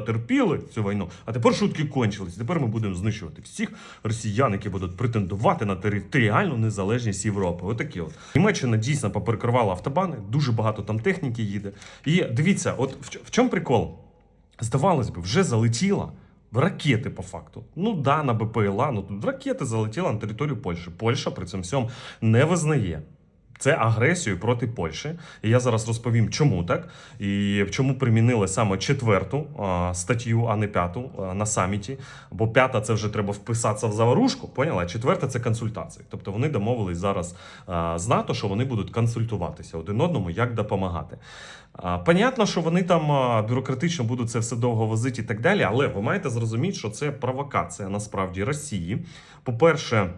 терпіли цю війну, а тепер шутки кончились. Тепер ми будемо знищувати всіх росіян, які будуть претендувати на територіальну незалежність Європи. Отакі от Німеччина дійсно поперекривала автобани, дуже багато там техніки їде. І дивіться, от в, в чому прикол? Здавалось би, вже залетіла. Ракети по факту. Ну да, на БПЛА, ну тут ракети залетіли на територію Польщі. Польща при цьому всьому не визнає. Це агресію проти Польщі. І я зараз розповім, чому так і чому примінили саме четверту а, статтю, а не п'яту а, на саміті. Бо п'ята це вже треба вписатися в заварушку. Поняла? Четверта це консультації. Тобто вони домовились зараз а, з НАТО, що вони будуть консультуватися один одному, як допомагати. Понятно, що вони там бюрократично будуть це все довго возити і так далі, але ви маєте зрозуміти, що це провокація насправді Росії. По-перше,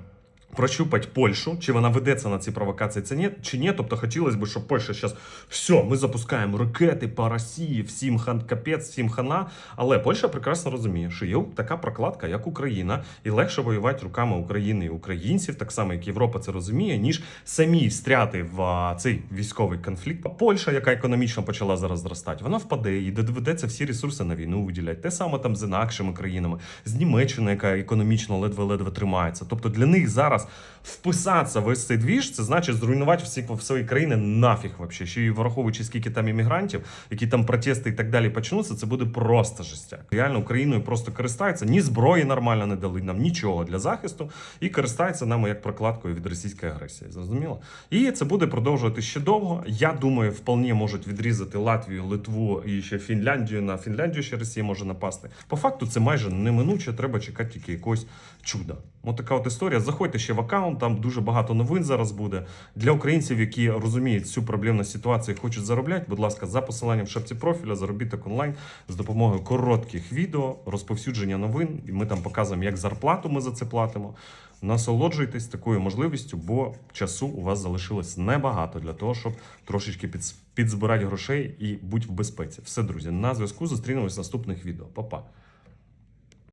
прощупати Польщу, чи вона ведеться на ці провокації, це ні, чи ні. Тобто хотілося б, щоб Польща зараз все, ми запускаємо ракети по Росії, всім хан капець, всім хана. Але Польща прекрасно розуміє, що є така прокладка, як Україна, і легше воювати руками України і українців, так само як Європа це розуміє, ніж самі встряти в цей військовий конфлікт. Польща, яка економічно почала зараз зростати, вона впаде і доведеться всі ресурси на війну виділяти. Те саме там з інакшими країнами, з Німеччиною, яка економічно ледве-ледве тримається. Тобто для них зараз вписатися в ось цей двіж, це значить зруйнувати всі свої країни нафіг вообще. Ще й враховуючи скільки там іммігрантів, які там протести і так далі почнуться, це буде просто жестяк. Реально Україною просто користаються, ні зброї нормально не дали нам нічого для захисту, і користаються нами як прокладкою від російської агресії. Зрозуміло? І це буде продовжувати ще довго. Я думаю, вполне можуть відрізати Латвію, Литву і ще Фінляндію. На Фінляндію ще Росія може напасти. По факту це майже неминуче. Треба чекати тільки якогось чуда. Ось така от історія. Заходьте ще в аккаунт, там дуже багато новин зараз буде. Для українців, які розуміють цю проблемну ситуацію і хочуть заробляти, будь ласка, за посиланням в шапці профіля, заробіток онлайн з допомогою коротких відео, розповсюдження новин. І ми там показуємо, як зарплату ми за це платимо. Насолоджуйтесь такою можливістю, бо часу у вас залишилось небагато для того, щоб трошечки підзбирати грошей і бути в безпеці. Все, друзі, на зв'язку зустрінемось в наступних відео. Па-па.